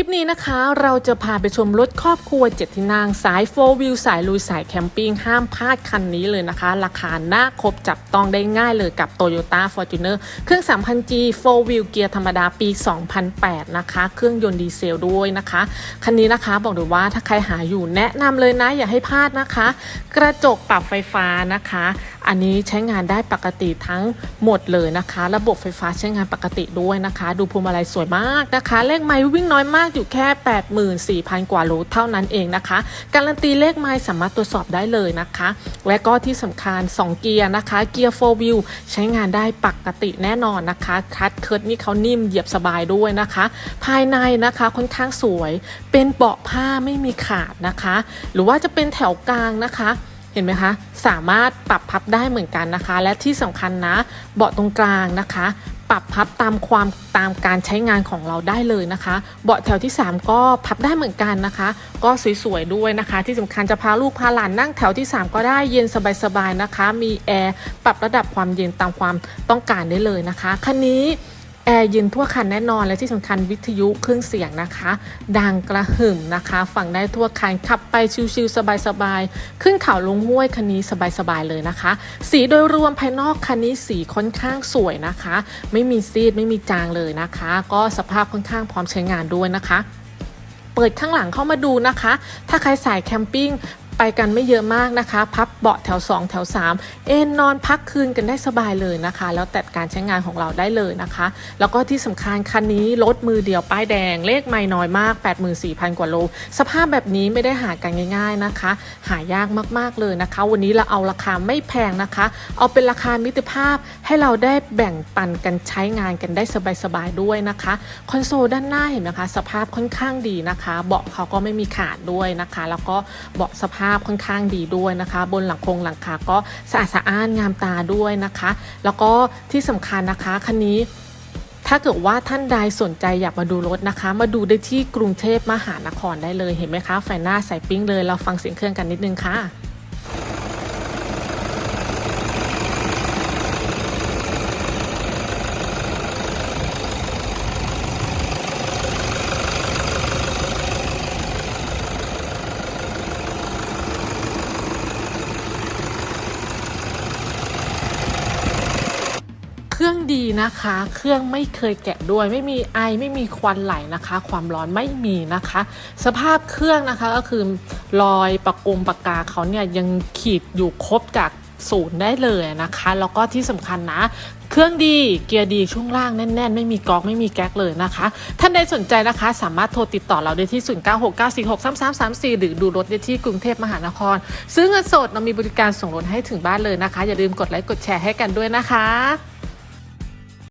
คลิปนี้นะคะเราจะพาไปชมรถครอบครัวเจ็ดที่นั่งสาย4 Wheel สายลุยสายแคมปิ้งห้ามพลาดคันนี้เลยนะคะ ราคาหน้าครบจับต้องได้ง่ายเลยกับ Toyota Fortuner เครื่อง 3,000G 4 Wheel เกียร์ธรรมดาปี 2008 นะคะ เครื่องยนต์ดีเซลด้วยนะคะ คันนี้นะคะบอกเลยว่าถ้าใครหาอยู่แนะนำเลยนะ อย่าให้พลาดนะคะ กระจกปรับไฟฟ้านะคะ อันนี้ใช้งานได้ปกติทั้งหมดเลยนะคะ ระบบไฟฟ้าใช้งานปกติด้วยนะคะ ดูพวงมาลัยสวยมากนะคะเลขไมล์วิ่งน้อยมากอยู่แค่ 84,000 กว่าโลเท่านั้นเองนะคะ การันตีเลขไมล์สามารถตรวจสอบได้เลยนะคะ และก็ที่สำคัญ 2 เกียร์นะคะ เกียร์4 wheel ใช้งานได้ปกติแน่นอนนะคะ คัดเคิร์ดนี่เขานิ่มเหยียบสบายด้วยนะคะ ภายในนะคะค่อนข้างสวย เป็นเบาะผ้าไม่มีขาดนะคะ หรือว่าจะเป็นแถวกลางนะคะ ห็นไหมคะสามารถปรับพับได้เหมือนกันนะคะ และที่สำคัญนะ เบาะตรงกลางนะคะ ปรับพับตามความตามการใช้งานของเราได้เลยนะคะ เบาะแถวที่ 3 ก็พับได้เหมือนกันนะคะ ก็สวยๆด้วยนะคะ ที่สำคัญจะพาลูกพาหลานนั่งแถวที่ 3 ก็ได้เย็นสบายๆนะคะ มีแอร์ปรับระดับความเย็นตามความต้องการได้เลยนะคะคันนี้ แอร์เย็นทั่วคันแน่นอนและที่สำคัญวิทยุเครื่องเสียงนะคะ ดังกระหึ่มนะคะ ฟังได้ทั่วคันขับไปชิวๆสบายๆ ขึ้นเขาลงห้วยคันนี้สบายๆเลยนะคะ สีโดยรวมภายนอกคันนี้สีค่อนข้างสวยนะคะ ไม่มีซีดไม่มีจางเลยนะคะ ก็สภาพค่อนข้างพร้อมใช้งานด้วยนะคะ เปิดข้างหลังเข้ามาดูนะคะ ถ้าใครสายแคมปิ้ง ไปกันไม่เยอะมากนะคะ พับเบาะแถว 2 แถว 3 เอนนอนพักคืนกันได้สบายเลยนะคะ แล้วแต่การใช้งานของเราได้เลยนะคะ แล้วก็ที่สำคัญคันนี้รถมือเดียวป้ายแดง เลขไม่น้อยมาก 84,000 กว่าโล สภาพแบบนี้ไม่ได้หากันง่าย ๆนะคะ หายากมากๆเลยนะคะ วันนี้เราเอาราคาไม่แพงนะคะ เอาเป็นราคามิตรภาพให้เราได้แบ่งปันกันใช้งานกันได้สบายๆด้วยนะคะคอนโซลด้านหน้าเห็นไหมคะสภาพค่อนข้างดีนะคะ เบาะเขาก็ไม่มีขาดด้วยนะคะ แล้วก็เบาะสภาพค่อนข้างดีด้วยนะคะ บนหลังคงหลังคาก็สะอาดสะอ้านงามตาด้วยนะคะ แล้วก็ที่สำคัญนะคะคันนี้ถ้าเกิดว่าท่านใดสนใจอยากมาดูรถนะคะ มาดูได้ที่กรุงเทพมหานครได้เลยเห็นไหมคะไฟหน้าใส่ปิ้งเลยเราฟังเสียงเครื่องกันนิดนึงค่ะ ดีนะคะ เครื่องไม่เคยแกะด้วย ไม่มีไอไม่มีควันไหลนะคะ ความร้อนไม่มีนะคะ สภาพเครื่องนะคะก็คือรอยประกงปากกาเขาเนี่ยยังขีดอยู่ครบจากศูนย์ได้เลยนะคะ แล้วก็ที่สำคัญนะ เครื่องดีเกียร์ดีช่วงล่างแน่น ๆ ไม่มีก๊อกไม่มีแก๊กเลยนะคะ ท่านใดสนใจนะคะ สามารถโทรติดต่อเราได้ที่ 0969463334 หรือดูรถได้ที่กรุงเทพมหานคร ซื้อเงินสดเรามีบริการส่งรถให้ถึงบ้านเลยนะคะ อย่าลืมกดไลค์กดแชร์ให้กันด้วยนะคะ